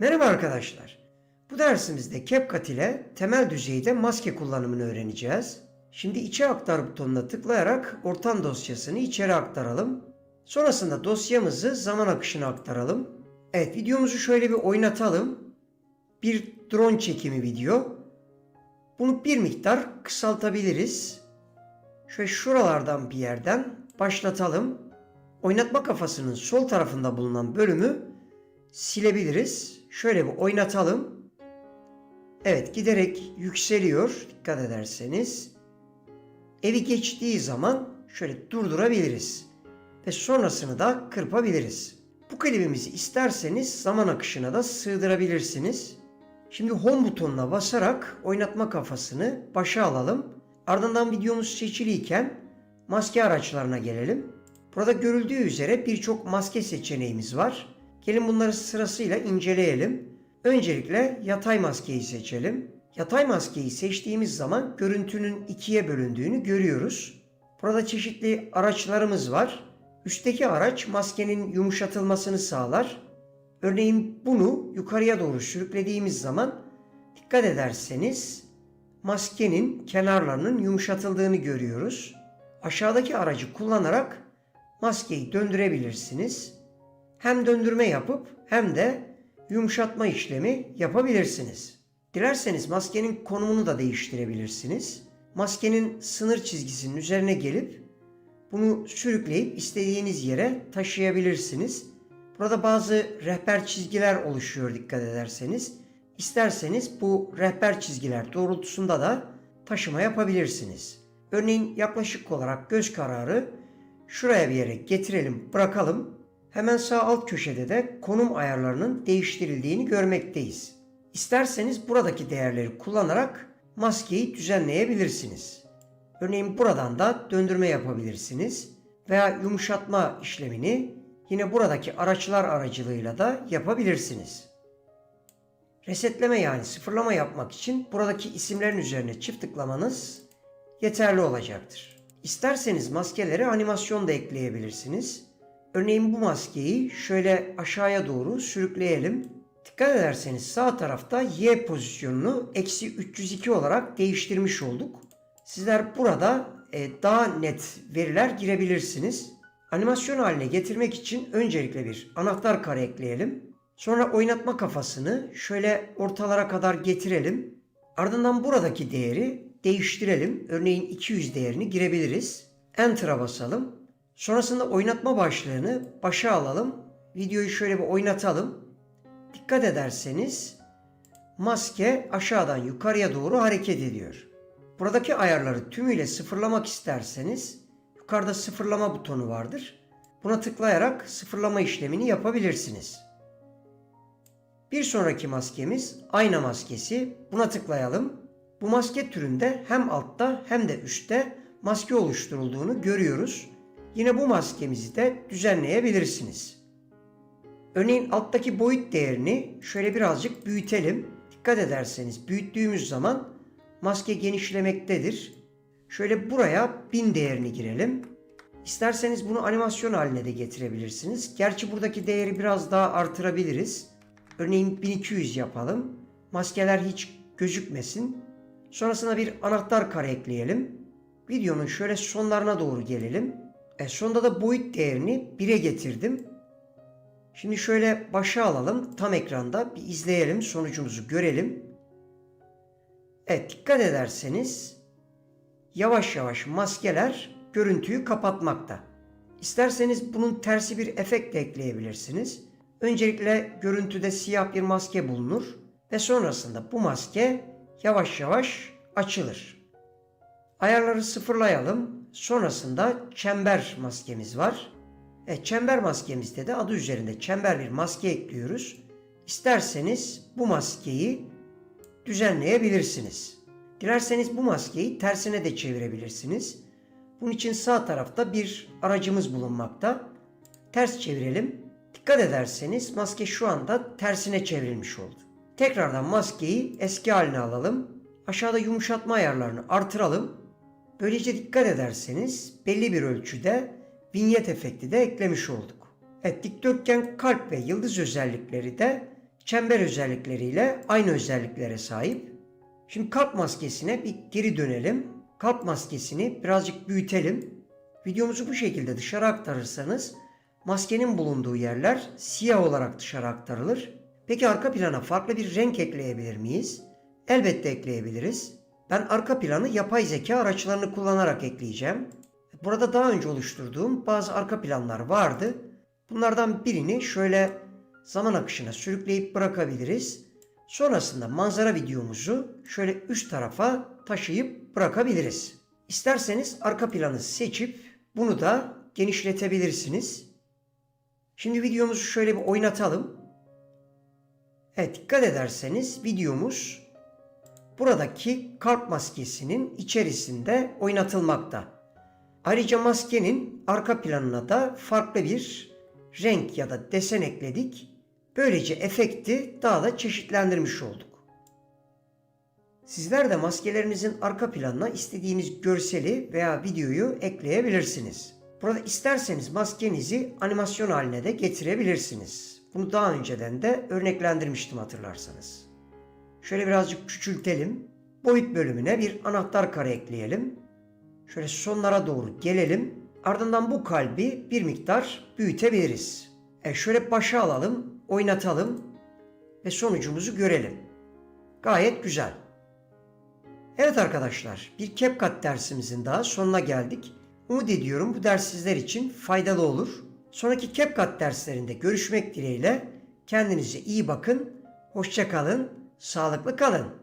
Merhaba arkadaşlar. Bu dersimizde CapCut ile temel düzeyde maske kullanımını öğreneceğiz. Şimdi içe aktar butonuna tıklayarak ortam dosyasını içeri aktaralım. Sonrasında dosyamızı zaman akışına aktaralım. Evet videomuzu şöyle bir oynatalım. Bir drone çekimi video. Bunu bir miktar kısaltabiliriz. Şöyle şuralardan bir yerden başlatalım. Oynatma kafasının sol tarafında bulunan bölümü silebiliriz. Şöyle bir oynatalım. Evet giderek yükseliyor dikkat ederseniz. Evi geçtiği zaman şöyle durdurabiliriz. Ve sonrasını da kırpabiliriz. Bu klibimizi isterseniz zaman akışına da sığdırabilirsiniz. Şimdi home butonuna basarak oynatma kafasını başa alalım. Ardından videomuz seçiliyken maske araçlarına gelelim. Burada görüldüğü üzere birçok maske seçeneğimiz var. Gelin bunları sırasıyla inceleyelim. Öncelikle yatay maskeyi seçelim. Yatay maskeyi seçtiğimiz zaman görüntünün ikiye bölündüğünü görüyoruz. Burada çeşitli araçlarımız var. Üstteki araç maskenin yumuşatılmasını sağlar. Örneğin bunu yukarıya doğru sürüklediğimiz zaman dikkat ederseniz maskenin kenarlarının yumuşatıldığını görüyoruz. Aşağıdaki aracı kullanarak maskeyi döndürebilirsiniz. Hem döndürme yapıp hem de yumuşatma işlemi yapabilirsiniz. Dilerseniz maskenin konumunu da değiştirebilirsiniz. Maskenin sınır çizgisinin üzerine gelip bunu sürükleyip istediğiniz yere taşıyabilirsiniz. Burada bazı rehber çizgiler oluşuyor dikkat ederseniz. İsterseniz bu rehber çizgiler doğrultusunda da taşıma yapabilirsiniz. Örneğin yaklaşık olarak göz kararı şuraya bir yere getirelim, bırakalım. Hemen sağ alt köşede de konum ayarlarının değiştirildiğini görmekteyiz. İsterseniz buradaki değerleri kullanarak maskeyi düzenleyebilirsiniz. Örneğin buradan da döndürme yapabilirsiniz veya yumuşatma işlemini yine buradaki araçlar aracılığıyla da yapabilirsiniz. Resetleme yani sıfırlama yapmak için buradaki isimlerin üzerine çift tıklamanız yeterli olacaktır. İsterseniz maskelere animasyon da ekleyebilirsiniz. Örneğin bu maskeyi şöyle aşağıya doğru sürükleyelim. Dikkat ederseniz sağ tarafta Y pozisyonunu eksi 302 olarak değiştirmiş olduk. Sizler burada e, daha net veriler girebilirsiniz. Animasyon haline getirmek için öncelikle bir anahtar kare ekleyelim. Sonra oynatma kafasını şöyle ortalara kadar getirelim. Ardından buradaki değeri değiştirelim. Örneğin 200 değerini girebiliriz. Enter'a basalım. Sonrasında oynatma başlığını başa alalım. Videoyu şöyle bir oynatalım. Dikkat ederseniz maske aşağıdan yukarıya doğru hareket ediyor. Buradaki ayarları tümüyle sıfırlamak isterseniz yukarıda sıfırlama butonu vardır. Buna tıklayarak sıfırlama işlemini yapabilirsiniz. Bir sonraki maskemiz ayna maskesi. Buna tıklayalım. Bu maske türünde hem altta hem de üstte maske oluşturulduğunu görüyoruz. Yine bu maskemizi de düzenleyebilirsiniz. Örneğin alttaki boyut değerini şöyle birazcık büyütelim. Dikkat ederseniz büyüttüğümüz zaman maske genişlemektedir. Şöyle buraya 1000 değerini girelim. İsterseniz bunu animasyon haline de getirebilirsiniz. Gerçi buradaki değeri biraz daha artırabiliriz. Örneğin 1200 yapalım. Maskeler hiç gözükmesin. Sonrasında bir anahtar kare ekleyelim. Videonun şöyle sonlarına doğru gelelim. E sonda da boyut değerini 1'e getirdim. Şimdi şöyle başa alalım. Tam ekranda bir izleyelim. Sonucumuzu görelim. Evet dikkat ederseniz yavaş yavaş maskeler görüntüyü kapatmakta. İsterseniz bunun tersi bir efekt de ekleyebilirsiniz. Öncelikle görüntüde siyah bir maske bulunur ve sonrasında bu maske yavaş yavaş açılır. Ayarları sıfırlayalım. Sonrasında çember maskemiz var. E, çember maskemizde de adı üzerinde çember bir maske ekliyoruz. İsterseniz bu maskeyi düzenleyebilirsiniz. Dilerseniz bu maskeyi tersine de çevirebilirsiniz. Bunun için sağ tarafta bir aracımız bulunmakta. Ters çevirelim. Dikkat ederseniz maske şu anda tersine çevrilmiş oldu. Tekrardan maskeyi eski haline alalım. Aşağıda yumuşatma ayarlarını artıralım. Böylece dikkat ederseniz belli bir ölçüde vinyet efekti de eklemiş olduk. Evet dikdörtgen kalp ve yıldız özellikleri de çember özellikleriyle aynı özelliklere sahip. Şimdi kalp maskesine bir geri dönelim. Kalp maskesini birazcık büyütelim. Videomuzu bu şekilde dışarı aktarırsanız maskenin bulunduğu yerler siyah olarak dışarı aktarılır. Peki arka plana farklı bir renk ekleyebilir miyiz? Elbette ekleyebiliriz. Ben arka planı yapay zeka araçlarını kullanarak ekleyeceğim. Burada daha önce oluşturduğum bazı arka planlar vardı. Bunlardan birini şöyle zaman akışına sürükleyip bırakabiliriz. Sonrasında manzara videomuzu şöyle üst tarafa taşıyıp bırakabiliriz. İsterseniz arka planı seçip bunu da genişletebilirsiniz. Şimdi videomuzu şöyle bir oynatalım. Evet dikkat ederseniz videomuz buradaki kalp maskesinin içerisinde oynatılmakta. Ayrıca maskenin arka planına da farklı bir renk ya da desen ekledik. Böylece efekti daha da çeşitlendirmiş olduk. Sizler de maskelerinizin arka planına istediğiniz görseli veya videoyu ekleyebilirsiniz. Burada isterseniz maskenizi animasyon haline de getirebilirsiniz. Bunu daha önceden de örneklendirmiştim hatırlarsanız. Şöyle birazcık küçültelim. Boyut bölümüne bir anahtar kare ekleyelim. Şöyle sonlara doğru gelelim. Ardından bu kalbi bir miktar büyütebiliriz. E şöyle başa alalım, oynatalım ve sonucumuzu görelim. Gayet güzel. Evet arkadaşlar, bir CapCut dersimizin daha sonuna geldik. Umut ediyorum bu ders sizler için faydalı olur. Sonraki CapCut derslerinde görüşmek dileğiyle kendinize iyi bakın, hoşça kalın, sağlıklı kalın.